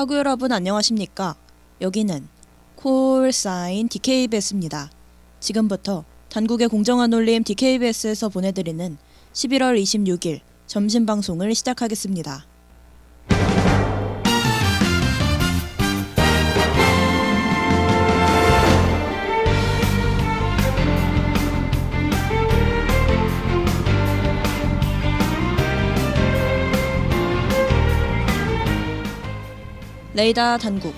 하구 여러분 안녕하십니까? 여기는 콜사인 DKBS입니다. 지금부터 단국의 공정한 올림 DKBS에서 보내드리는 11월 26일 점심 방송을 시작하겠습니다. 레이다 단국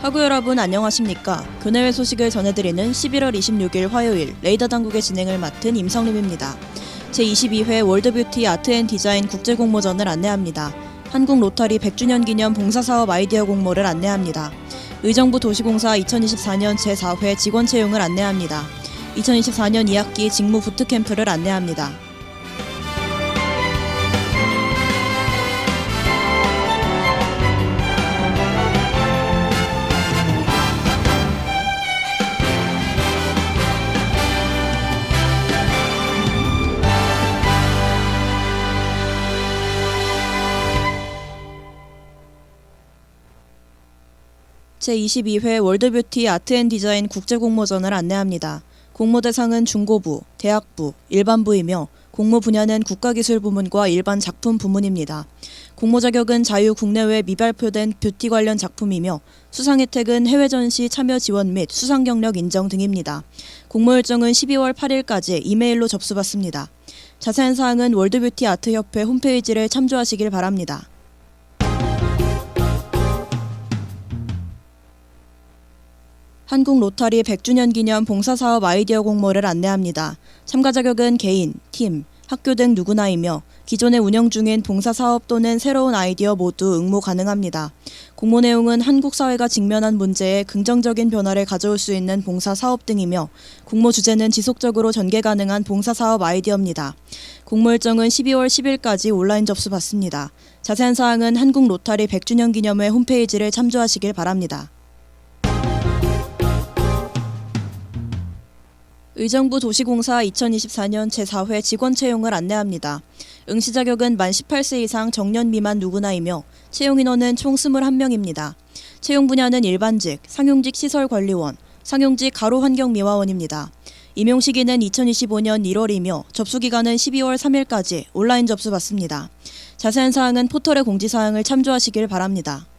하구 여러분 안녕하십니까? 교내외 소식을 전해드리는 11월 26일 화요일 레이더 당국의 진행을 맡은 임성림입니다. 제22회 월드뷰티 아트앤디자인 국제공모전을 안내합니다. 한국 로터리 100주년 기념 봉사사업 아이디어 공모를 안내합니다. 의정부 도시공사 2024년 제4회 직원 채용을 안내합니다. 2024년 2학기 직무 부트캠프를 안내합니다. 제22회 월드뷰티 아트앤디자인 국제공모전을 안내합니다. 공모 대상은 중고부, 대학부, 일반부이며 공모 분야는 국가기술 부문과 일반 작품 부문입니다. 공모 자격은 자유 국내외 미발표된 뷰티 관련 작품이며 수상 혜택은 해외 전시 참여 지원 및 수상 경력 인정 등입니다. 공모 일정은 12월 8일까지 이메일로 접수받습니다. 자세한 사항은 월드뷰티 아트협회 홈페이지를 참조하시길 바랍니다. 한국 로터리 100주년 기념 봉사사업 아이디어 공모를 안내합니다. 참가 자격은 개인, 팀, 학교 등 누구나이며 기존에 운영 중인 봉사사업 또는 새로운 아이디어 모두 응모 가능합니다. 공모 내용은 한국 사회가 직면한 문제에 긍정적인 변화를 가져올 수 있는 봉사사업 등이며 공모 주제는 지속적으로 전개 가능한 봉사사업 아이디어입니다. 공모 일정은 12월 10일까지 온라인 접수 받습니다. 자세한 사항은 한국 로터리 100주년 기념회 홈페이지를 참조하시길 바랍니다. 의정부 도시공사 2024년 제4회 직원 채용을 안내합니다. 응시 자격은 만 18세 이상 정년 미만 누구나이며 채용 인원은 총 21명입니다. 채용 분야는 일반직, 상용직 시설관리원, 상용직 가로환경미화원입니다. 임용 시기는 2025년 1월이며 접수 기간은 12월 3일까지 온라인 접수 받습니다. 자세한 사항은 포털의 공지 사항을 참조하시길 바랍니다.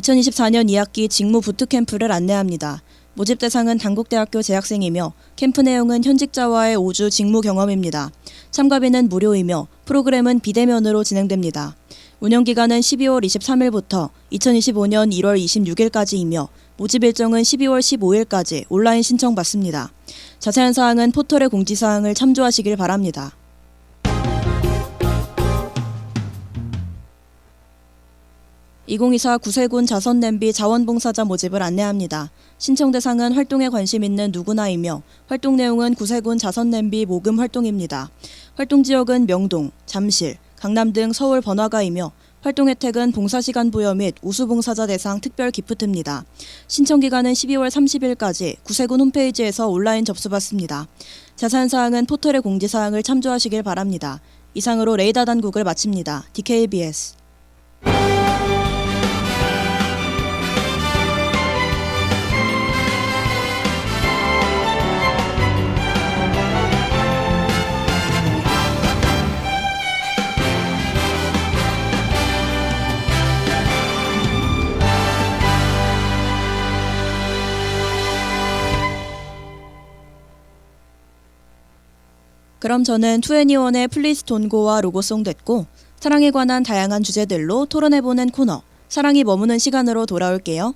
(2024년 2학기 직무 부트캠프를 안내합니다. 모집 대상은 단국대학교 재학생이며 캠프 내용은 현직자와의 5주 직무 경험입니다. 참가비는 무료이며 프로그램은 비대면으로 진행됩니다. 운영 기간은 12월 23일부터 2025년 1월 26일까지이며 모집 일정은 12월 15일까지 온라인 신청 받습니다. 자세한 사항은 포털의 공지 사항을 참조하시길 바랍니다. (2024) 구세군 자선냄비 자원봉사자 모집을 안내합니다. 신청 대상은 활동에 관심 있는 누구나이며 활동 내용은 구세군 자선냄비 모금 활동입니다. 활동 지역은 명동, 잠실, 강남 등 서울 번화가이며 활동 혜택은 봉사시간 부여 및 우수봉사자 대상 특별 기프트입니다. 신청 기간은 12월 30일까지 구세군 홈페이지에서 온라인 접수받습니다. 자세한 사항은 포털의 공지사항을 참조하시길 바랍니다. 이상으로 레이더 단국을 마칩니다. DKBS 그럼 저는 투애니원의 플리스 돈고와 로고송 됐고 사랑에 관한 다양한 주제들로 토론해보는 코너 사랑이 머무는 시간으로 돌아올게요.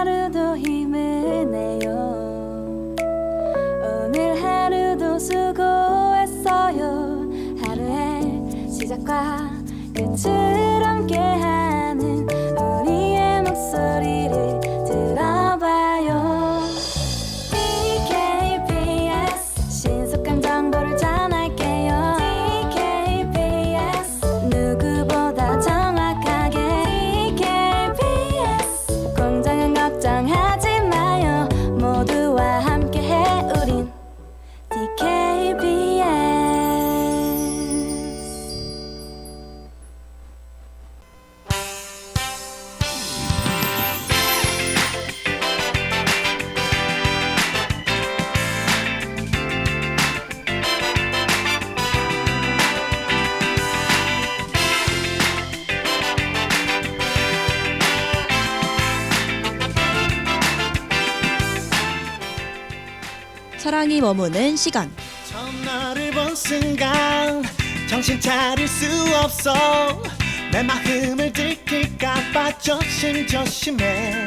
하루도 힘을 내요. 오늘 하루도 수고했어요. 하루의 시작과 끝을 사랑이 머무는 시간. 처음 너를 본 순간 정신 차릴 수 없어 내 마음을 들킬까봐 조심조심해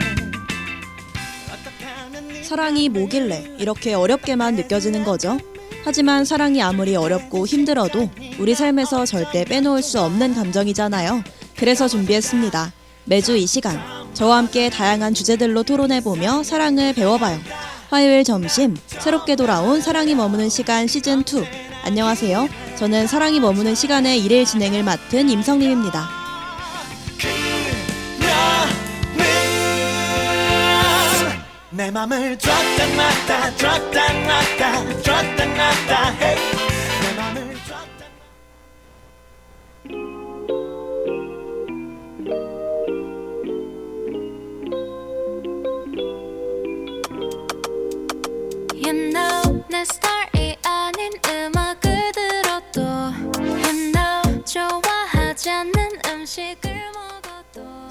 사랑이 뭐길래 이렇게 어렵게만 느껴지는 거죠? 하지만 사랑이 아무리 어렵고 힘들어도 우리 삶에서 절대 빼놓을 수 없는 감정이잖아요. 그래서 준비했습니다. 매주 이 시간 저와 함께 다양한 주제들로 토론해보며 사랑을 배워봐요. 화요일 점심 새롭게 돌아온 사랑이 머무는 시간 시즌 2. 안녕하세요. 저는 사랑이 머무는 시간의 일일 진행을 맡은 임성림입니다. 내 맘을 줬다 놨다 줬다 놨다 줬다 놨다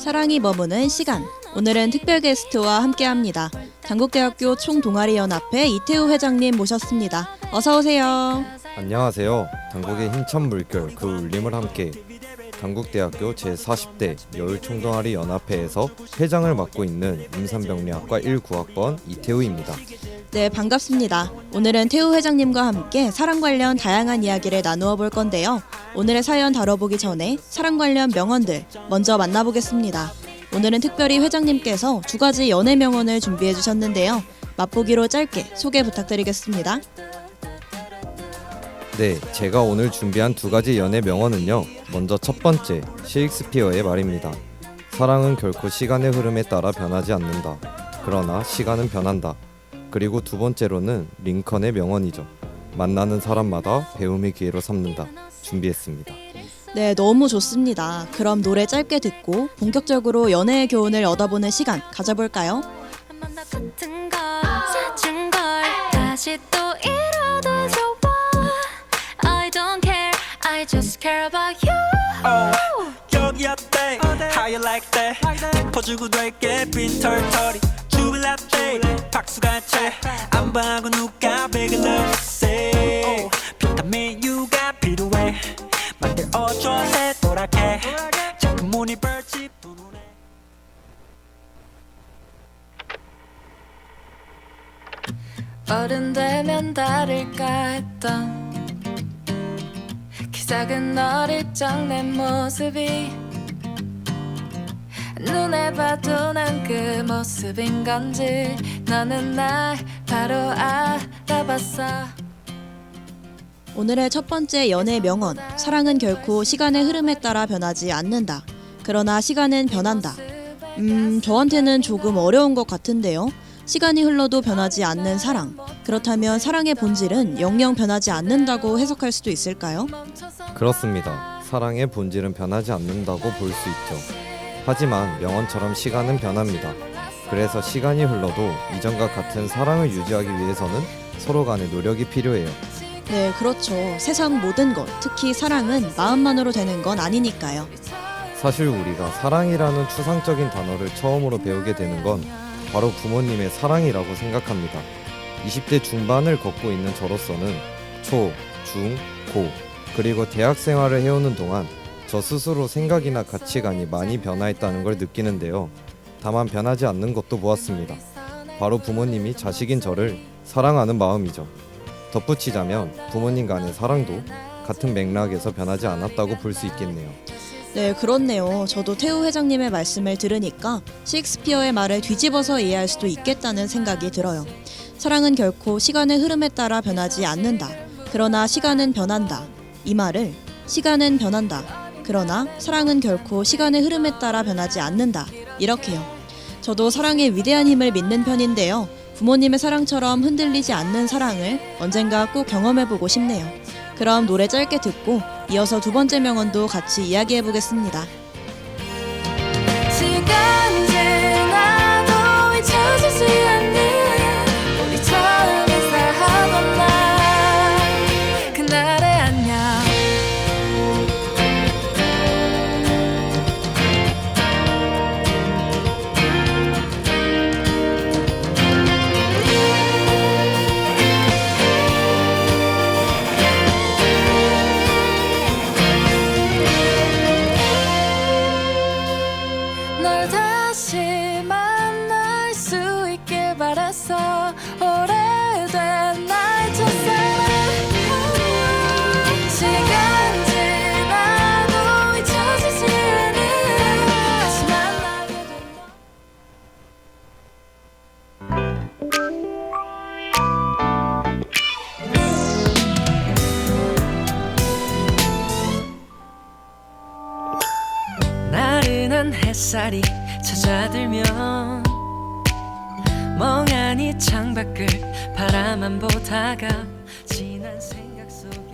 사랑이 머무는 시간. 오늘은 특별 게스트와 함께합니다. 당국대학교 총동아리연합회 이태우 회장님 모셨습니다. 어서 오세요. 안녕하세요. 당국의 힘찬 물결 그 울림을 함께 당국대학교 제40대 여울총동아리 연합회에서 회장을 맡고 있는 임산병리학과 19학번 이태우입니다. 네, 반갑습니다. 오늘은 태우 회장님과 함께 사랑 관련 다양한 이야기를 나누어 볼 건데요. 오늘의 사연 다뤄보기 전에 사랑 관련 명언들 먼저 만나보겠습니다. 오늘은 특별히 회장님께서 두 가지 연애 명언을 준비해 주셨는데요. 맛보기로 짧게 소개 부탁드리겠습니다. 네, 제가 오늘 준비한 두 가지 연애 명언은요. 먼저 첫 번째, 셰익스피어의 말입니다. 사랑은 결코 시간의 흐름에 따라 변하지 않는다. 그러나 시간은 변한다. 그리고 두 번째로는 링컨의 명언이죠. 만나는 사람마다 배움의 기회로 삼는다. 준비했습니다. 네, 너무 좋습니다. 그럼 노래 짧게 듣고 본격적으로 연애의 교훈을 얻어보는 시간 가져볼까요? 될게 박수가 채안 봐고 누가 베글 넣으세 비타민 U가 필요해. 만들 어쩌세 도락해 자꾸 문이 벌집 두 눈에. 어른 되면 다를까 했던 그 작은 어릴 적 내 모습이 눈에 봐도 난 그 모습인 건지 너는 날 바로 알아봤어 오늘의 첫 번째 연애 명언. 사랑은 결코 시간의 흐름에 따라 변하지 않는다. 그러나 시간은 변한다. 음, 저한테는 조금 어려운 것 같은데요. 시간이 흘러도 변하지 않는 사랑. 그렇다면 사랑의 본질은 영영 변하지 않는다고 해석할 수도 있을까요? 그렇습니다. 사랑의 본질은 변하지 않는다고 볼 수 있죠. 하지만 명언처럼 시간은 변합니다. 그래서 시간이 흘러도 이전과 같은 사랑을 유지하기 위해서는 서로 간의 노력이 필요해요. 네, 그렇죠. 세상 모든 것, 특히 사랑은 마음만으로 되는 건 아니니까요. 사실 우리가 사랑이라는 추상적인 단어를 처음으로 배우게 되는 건 바로 부모님의 사랑이라고 생각합니다. 20대 중반을 걷고 있는 저로서는 초, 중, 고, 그리고 대학 생활을 해오는 동안 저 스스로 생각이나 가치관이 많이 변화했다는 걸 느끼는데요. 다만 변하지 않는 것도 보았습니다. 바로 부모님이 자식인 저를 사랑하는 마음이죠. 덧붙이자면 부모님 간의 사랑도 같은 맥락에서 변하지 않았다고 볼 수 있겠네요. 네, 그렇네요. 저도 태우 회장님의 말씀을 들으니까 셰익스피어의 말을 뒤집어서 이해할 수도 있겠다는 생각이 들어요. 사랑은 결코 시간의 흐름에 따라 변하지 않는다. 그러나 시간은 변한다. 이 말을 시간은 변한다. 그러나 사랑은 결코 시간의 흐름에 따라 변하지 않는다. 이렇게요. 저도 사랑의 위대한 힘을 믿는 편인데요. 부모님의 사랑처럼 흔들리지 않는 사랑을 언젠가 꼭 경험해보고 싶네요. 그럼 노래 짧게 듣고 이어서 두 번째 명언도 같이 이야기해 보겠습니다.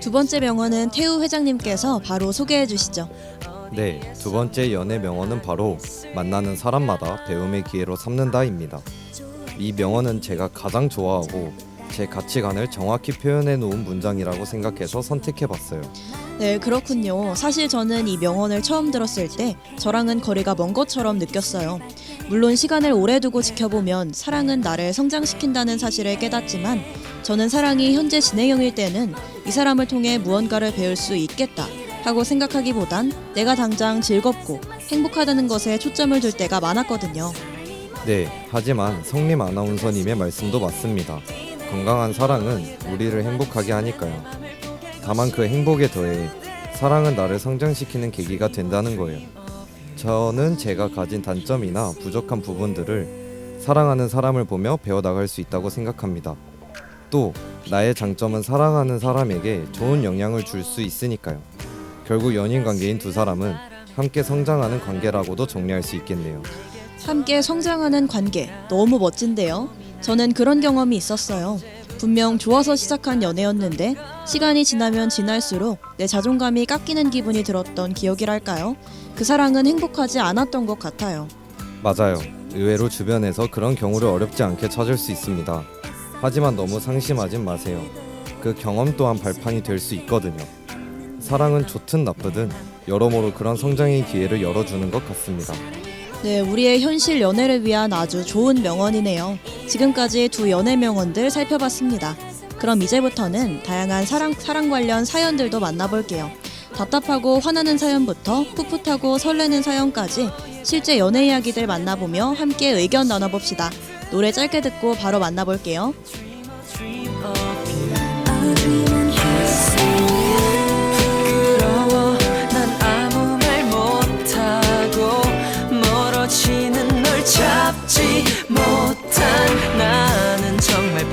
두 번째 명언은 태우 회장님께서 바로 소개해 주시죠. 네, 두 번째 연애 명언은 바로 만나는 사람마다 배움의 기회로 삼는다입니다. 이 명언은 제가 가장 좋아하고 제 가치관을 정확히 표현해 놓은 문장이라고 생각해서 선택해 봤어요. 네, 그렇군요. 사실 저는 이 명언을 처음 들었을 때 저랑은 거리가 먼 것처럼 느꼈어요. 물론 시간을 오래 두고 지켜보면 사랑은 나를 성장시킨다는 사실을 깨닫지만 저는 사랑이 현재 진행형일 때는 이 사람을 통해 무언가를 배울 수 있겠다 하고 생각하기보단 내가 당장 즐겁고 행복하다는 것에 초점을 둘 때가 많았거든요. 네, 하지만 성림 아나운서님의 말씀도 맞습니다. 건강한 사랑은 우리를 행복하게 하니까요. 다만 그 행복에 더해 사랑은 나를 성장시키는 계기가 된다는 거예요. 저는 제가 가진 단점이나 부족한 부분들을 사랑하는 사람을 보며 배워나갈 수 있다고 생각합니다. 또 나의 장점은 사랑하는 사람에게 좋은 영향을 줄 수 있으니까요. 결국 연인 관계인 두 사람은 함께 성장하는 관계라고도 정리할 수 있겠네요. 함께 성장하는 관계 너무 멋진데요. 저는 그런 경험이 있었어요. 분명 좋아서 시작한 연애였는데 시간이 지나면 지날수록 내 자존감이 깎이는 기분이 들었던 기억이랄까요? 그 사랑은 행복하지 않았던 것 같아요. 맞아요. 의외로 주변에서 그런 경우를 어렵지 않게 찾을 수 있습니다. 하지만 너무 상심하진 마세요. 그 경험 또한 발판이 될 수 있거든요. 사랑은 좋든 나쁘든 여러모로 그런 성장의 기회를 열어주는 것 같습니다. 네, 우리의 현실 연애를 위한 아주 좋은 명언이네요. 지금까지 두 연애 명언들 살펴봤습니다. 그럼 이제부터는 다양한 사랑, 사랑 관련 사연들도 만나볼게요. 답답하고 화나는 사연부터 풋풋하고 설레는 사연까지 실제 연애 이야기들 만나보며 함께 의견 나눠봅시다. 노래 짧게 듣고 바로 만나볼게요. 잡지 못한 나는 정말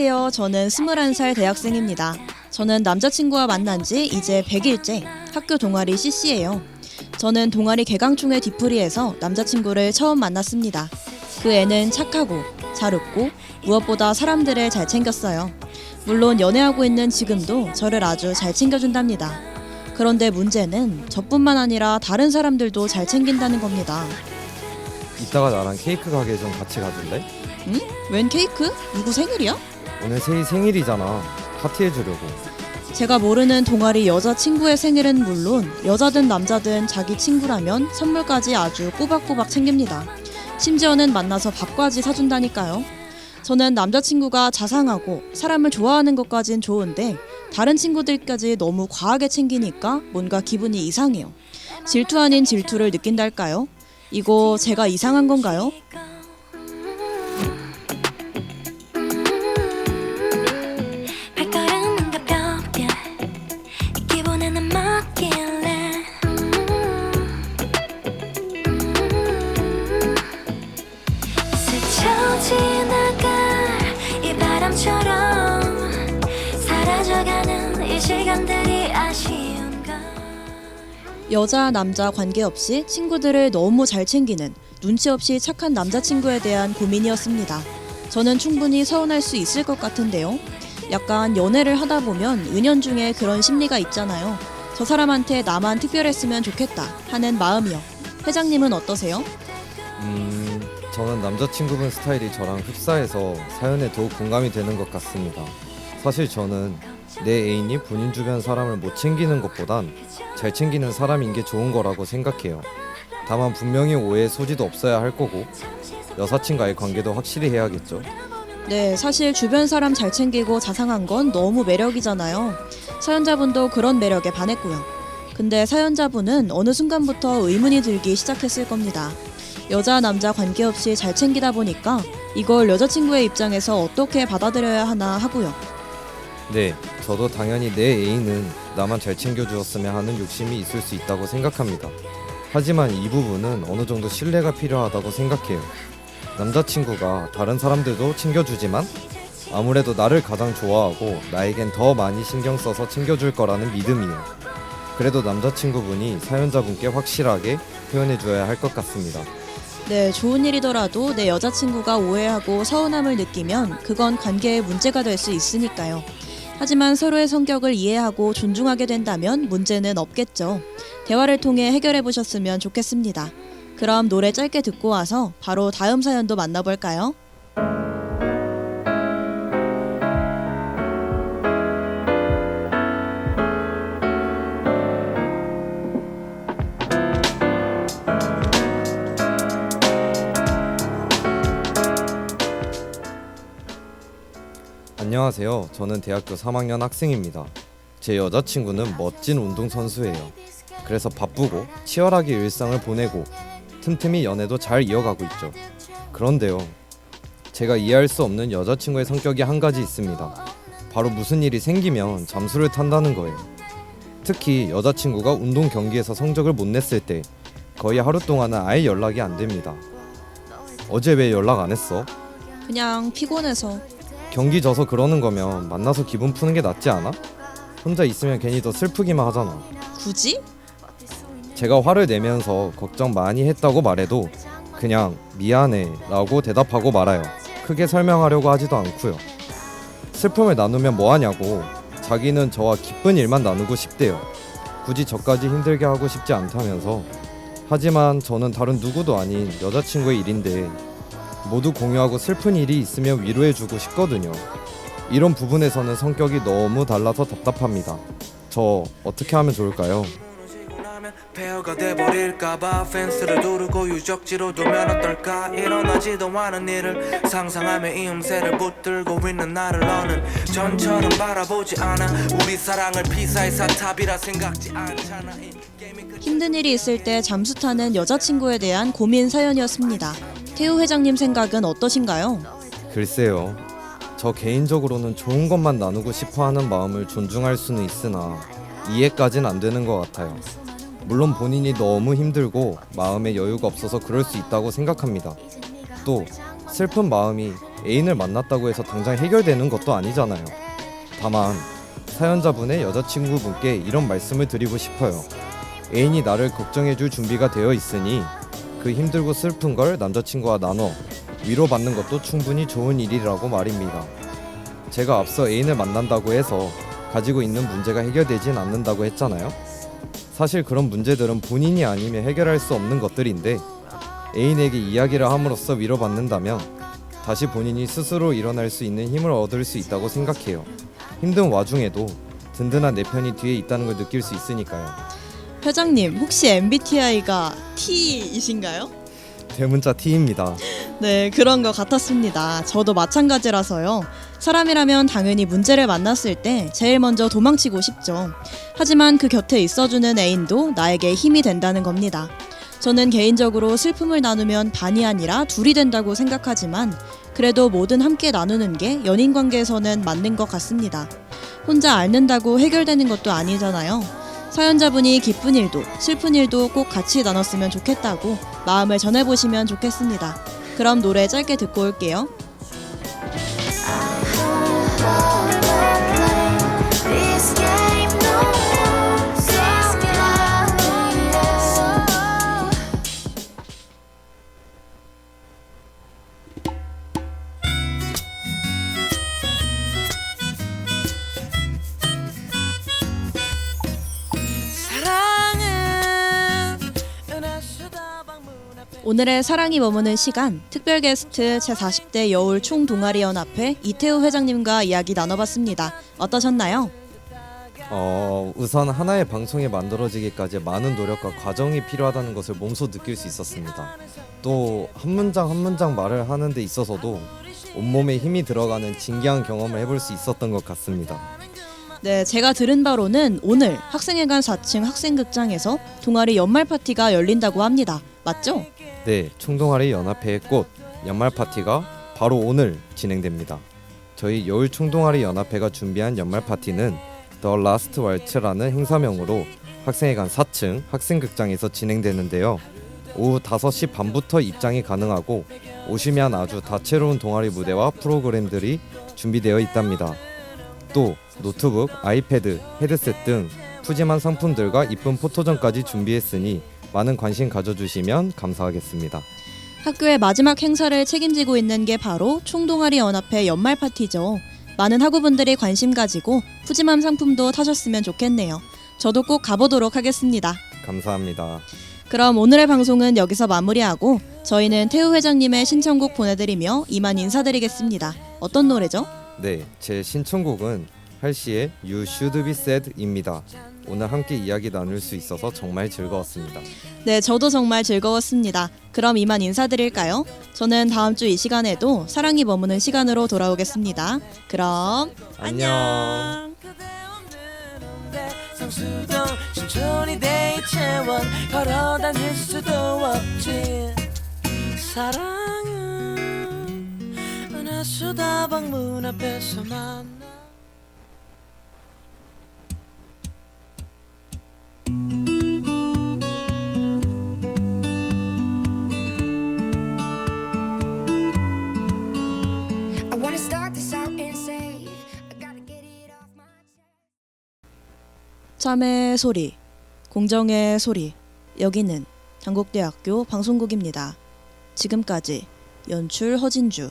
안녕하세요. 저는 21살 대학생입니다. 저는 남자친구와 만난 지 이제 100일째 학교 동아리 CC예요. 저는 동아리 개강총회 뒤풀이에서 남자친구를 처음 만났습니다. 그 애는 착하고 잘 웃고 무엇보다 사람들을 잘 챙겼어요. 물론 연애하고 있는 지금도 저를 아주 잘 챙겨준답니다. 그런데 문제는 저뿐만 아니라 다른 사람들도 잘 챙긴다는 겁니다. 이따가 나랑 케이크 가게 좀 같이 가줄래? 응? 웬 케이크? 누구 생일이야? 오늘 세희 생일이잖아. 파티해주려고. 제가 모르는 동아리 여자 친구의 생일은 물론 여자든 남자든 자기 친구라면 선물까지 아주 꼬박꼬박 챙깁니다. 심지어는 만나서 밥까지 사준다니까요. 저는 남자친구가 자상하고 사람을 좋아하는 것까진 좋은데 다른 친구들까지 너무 과하게 챙기니까 뭔가 기분이 이상해요. 질투 아닌 질투를 느낀달까요? 이거 제가 이상한 건가요? 여자 남자 관계없이 친구들을 너무 잘 챙기는 눈치 없이 착한 남자친구에 대한 고민이었습니다. 저는 충분히 서운할 수 있을 것 같은데요. 약간 연애를 하다 보면 은연중에 그런 심리가 있잖아요. 저 사람한테 나만 특별했으면 좋겠다 하는 마음이요. 회장님은 어떠세요? 음, 저는 남자친구분 스타일이 저랑 흡사해서 사연에 더욱 공감이 되는 것 같습니다. 사실 저는 내 애인이 본인 주변 사람을 못 챙기는 것보단 잘 챙기는 사람인 게 좋은 거라고 생각해요. 다만 분명히 오해의 소지도 없어야 할 거고 여사친과의 관계도 확실히 해야겠죠. 네, 사실 주변 사람 잘 챙기고 자상한 건 너무 매력이잖아요. 사연자분도 그런 매력에 반했고요. 근데 사연자분은 어느 순간부터 의문이 들기 시작했을 겁니다. 여자, 남자 관계없이 잘 챙기다 보니까 이걸 여자친구의 입장에서 어떻게 받아들여야 하나 하고요. 네, 저도 당연히 내 애인은 나만 잘 챙겨주었으면 하는 욕심이 있을 수 있다고 생각합니다. 하지만 이 부분은 어느 정도 신뢰가 필요하다고 생각해요. 남자친구가 다른 사람들도 챙겨주지만 아무래도 나를 가장 좋아하고 나에겐 더 많이 신경 써서 챙겨줄 거라는 믿음이요. 그래도 남자친구분이 사연자분께 확실하게 표현해 줘야 할 것 같습니다. 네, 좋은 일이더라도 내 여자친구가 오해하고 서운함을 느끼면 그건 관계에 문제가 될 수 있으니까요. 하지만 서로의 성격을 이해하고 존중하게 된다면 문제는 없겠죠. 대화를 통해 해결해 보셨으면 좋겠습니다. 그럼 노래 짧게 듣고 와서 바로 다음 사연도 만나볼까요? 안녕하세요. 저는 대학교 3학년 학생입니다. 제 여자친구는 멋진 운동선수예요. 그래서 바쁘고 치열하게 일상을 보내고 틈틈이 연애도 잘 이어가고 있죠. 그런데요. 제가 이해할 수 없는 여자친구의 성격이 한 가지 있습니다. 바로 무슨 일이 생기면 잠수를 탄다는 거예요. 특히 여자친구가 운동 경기에서 성적을 못 냈을 때 거의 하루 동안은 아예 연락이 안 됩니다. 어제 왜 연락 안 했어? 그냥 피곤해서 경기 져서 그러는 거면 만나서 기분 푸는 게 낫지 않아? 혼자 있으면 괜히 더 슬프기만 하잖아. 굳이? 제가 화를 내면서 걱정 많이 했다고 말해도 그냥 미안해 라고 대답하고 말아요. 크게 설명하려고 하지도 않고요. 슬픔을 나누면 뭐하냐고 자기는 저와 기쁜 일만 나누고 싶대요. 굳이 저까지 힘들게 하고 싶지 않다면서 하지만 저는 다른 누구도 아닌 여자친구의 일인데 모두 공유하고 슬픈 일이 있으면 위로해주고 싶거든요. 이런 부분에서는 성격이 너무 달라서 답답합니다. 저 어떻게 하면 좋을까요? 폐허가 돼버릴까봐 펜스를 두르고 유적지로 두면 어떨까 일어나지도 않은 일을 상상하며 이 음새를 붙들고 있는 나를 너는 전처럼 바라보지 않아 우리 사랑을 피사의 사탑이라 생각지 않잖아 이 힘든 일이 있을 때 잠수 타는 여자친구에 대한 고민 사연이었습니다. 태우 회장님 생각은 어떠신가요? 글쎄요. 저 개인적으로는 좋은 것만 나누고 싶어 하는 마음을 존중할 수는 있으나 이해까진 안 되는 것 같아요. 물론 본인이 너무 힘들고 마음에 여유가 없어서 그럴 수 있다고 생각합니다. 또 슬픈 마음이 애인을 만났다고 해서 당장 해결되는 것도 아니잖아요. 다만 사연자분의 여자친구분께 이런 말씀을 드리고 싶어요. 애인이 나를 걱정해줄 준비가 되어 있으니 그 힘들고 슬픈 걸 남자친구와 나눠 위로받는 것도 충분히 좋은 일이라고 말입니다. 제가 앞서 애인을 만난다고 해서 가지고 있는 문제가 해결되진 않는다고 했잖아요. 사실 그런 문제들은 본인이 아니면 해결할 수 없는 것들인데 애인에게 이야기를 함으로써 위로받는다면 다시 본인이 스스로 일어날 수 있는 힘을 얻을 수 있다고 생각해요. 힘든 와중에도 든든한 내 편이 뒤에 있다는 걸 느낄 수 있으니까요. 회장님, 혹시 MBTI가 T이신가요? 대문자 T입니다. 네, 그런 것 같았습니다. 저도 마찬가지라서요. 사람이라면 당연히 문제를 만났을 때 제일 먼저 도망치고 싶죠. 하지만 그 곁에 있어주는 애인도 나에게 힘이 된다는 겁니다. 저는 개인적으로 슬픔을 나누면 반이 아니라 둘이 된다고 생각하지만 그래도 뭐든 함께 나누는 게 연인 관계에서는 맞는 것 같습니다. 혼자 앓는다고 해결되는 것도 아니잖아요. 사연자분이 기쁜 일도 슬픈 일도 꼭 같이 나눴으면 좋겠다고 마음을 전해보시면 좋겠습니다. 그럼 노래 짧게 듣고 올게요. 오늘의 사랑이 머무는 시간 특별 게스트 제40대 여울 총동아리 연합회 이태우 회장님과 이야기 나눠봤습니다. 어떠셨나요? 어, 우선 하나의 방송이 만들어지기까지 많은 노력과 과정이 필요하다는 것을 몸소 느낄 수 있었습니다. 또 한 문장 한 문장 말을 하는 데 있어서도 온몸에 힘이 들어가는 진기한 경험을 해볼 수 있었던 것 같습니다. 네, 제가 들은 바로는 오늘 학생회관 4층 학생극장에서 동아리 연말 파티가 열린다고 합니다. 맞죠? 네, 총동아리 연합회의 꽃 연말 파티가 바로 오늘 진행됩니다. 저희 여울 총동아리 연합회가 준비한 연말 파티는 The Last Waltz라는 행사명으로 학생회관 4층 학생극장에서 진행되는데요. 오후 5시 반부터 입장이 가능하고 오시면 아주 다채로운 동아리 무대와 프로그램들이 준비되어 있답니다. 또 노트북, 아이패드, 헤드셋 등 푸짐한 상품들과 이쁜 포토전까지 준비했으니 많은 관심 가져주시면 감사하겠습니다. 학교의 마지막 행사를 책임지고 있는 게 바로 총동아리 연합회 연말 파티죠. 많은 학우분들이 관심 가지고 푸짐한 상품도 타셨으면 좋겠네요. 저도 꼭 가보도록 하겠습니다. 감사합니다. 그럼 오늘의 방송은 여기서 마무리하고 저희는 태우 회장님의 신청곡 보내드리며 이만 인사드리겠습니다. 어떤 노래죠? 네, 제 신청곡은 할시의 You Should Be Sad입니다. 오늘 함께 이야기 나눌 수 있어서 정말 즐거웠습니다. 네, 저도 정말 즐거웠습니다. 그럼 이만 인사드릴까요? 저는 다음 주 이 시간에도 사랑이 머무는 시간으로 돌아오겠습니다. 그럼 안녕. 성수도 신촌이 대체원 걸어 다닐 수도 없지 사랑은 은하수다방 문 앞에서 만 참의 소리, 공정의 소리. 여기는 당국대학교 방송국입니다. 지금까지 연출 허진주,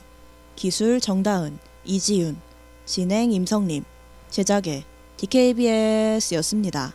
기술 정다은, 이지윤, 진행 임성림, 제작의 DKBS였습니다.